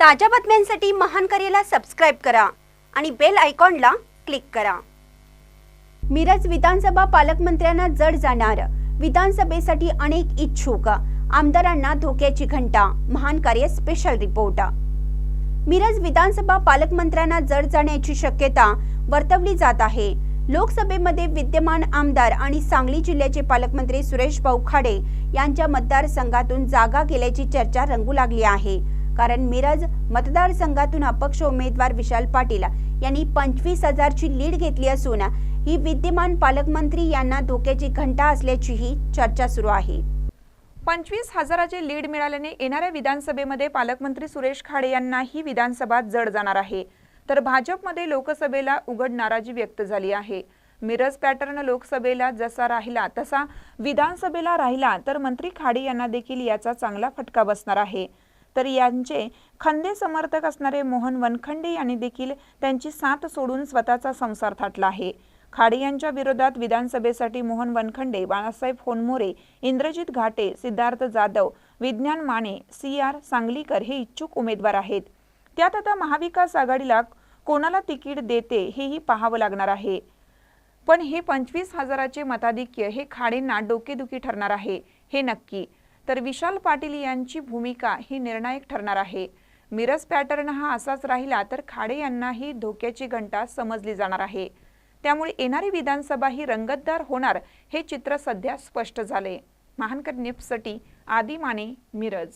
ताज्या बातम्यांसाठी महान करेला सबस्क्राईब करा आणि बेल आयकॉनला क्लिक करा. मिरज विधानसभा पालकमंत्र्यांना जड जाणार. विधानसभेसाठी अनेक इच्छुक. आमदारांना धोक्याची घंटा. महान कार्य स्पेशल रिपोर्ट मिरज विधानसभा पालकमंत्र्यांना जड जाण्याची शक्यता वर्तवली जात आहे. लोकसभेमध्ये विद्यमान आमदार आणि सांगली जिल्ह्याचे पालकमंत्री सुरेश भाऊ खाडे यांच्या मतदारसंघातून जागा गेल्याची चर्चा रंगू लागली आहे. कारण मिरज मतदारसंघातून अपक्ष उमेदवार विशाल पाटील यांनी पंचवीस हजारची लीड घेतली असून ही विद्यमान पालकमंत्री यांना धोक्याची घंटा असल्याचीही चर्चा सुरू आहे. पंचवीस हजाराचे लीड मिळाल्याने येणाऱ्या विधानसभेमध्ये पालकमंत्री सुरेश खाडे यांनाही विधानसभा जड जाणार आहे. तर भाजपमध्ये लोकसभेला उघड नाराजी व्यक्त झाली आहे. मिरज पॅटर्न लोकसभेला जसा राहिला तसा विधानसभेला राहिला तर मंत्री खाडे यांना देखील याचा चांगला फटका बसणार आहे. तर यांचे खंदे समर्थक असणारे मोहन वनखंडे यांनी देखील त्यांची साथ सोडून स्वतःचा संसार थाटला आहे. खाडे यांच्या विरोधात विधानसभेसाठी मोहन वनखंडे बाळासाहेब होनमोरे इंद्रजित घाटे सिद्धार्थ जाधव विज्ञान माने सी आर सांगलीकर हे इच्छुक उमेदवार आहेत. त्यात आता महाविकास आघाडीला कोणाला तिकीट देते हेही पाहावं लागणार आहे. पण हे पंचवीस हजाराचे मताधिक्य हे खाडेंना डोकेदुखी ठरणार आहे हे नक्की. तर विशाल पाटील यांची भूमिका ही निर्णायक ठरणार आहे. मिरज पॅटर्न हा असाच राहिला तर खाडे यांनाही धोक्याची घंटा समजली जाणार आहे. त्यामुळे येणारी विधानसभा ही रंगतदार होणार हे चित्र सध्या स्पष्ट झाले. महानकर निप्ससाठी आदी माने मिरज.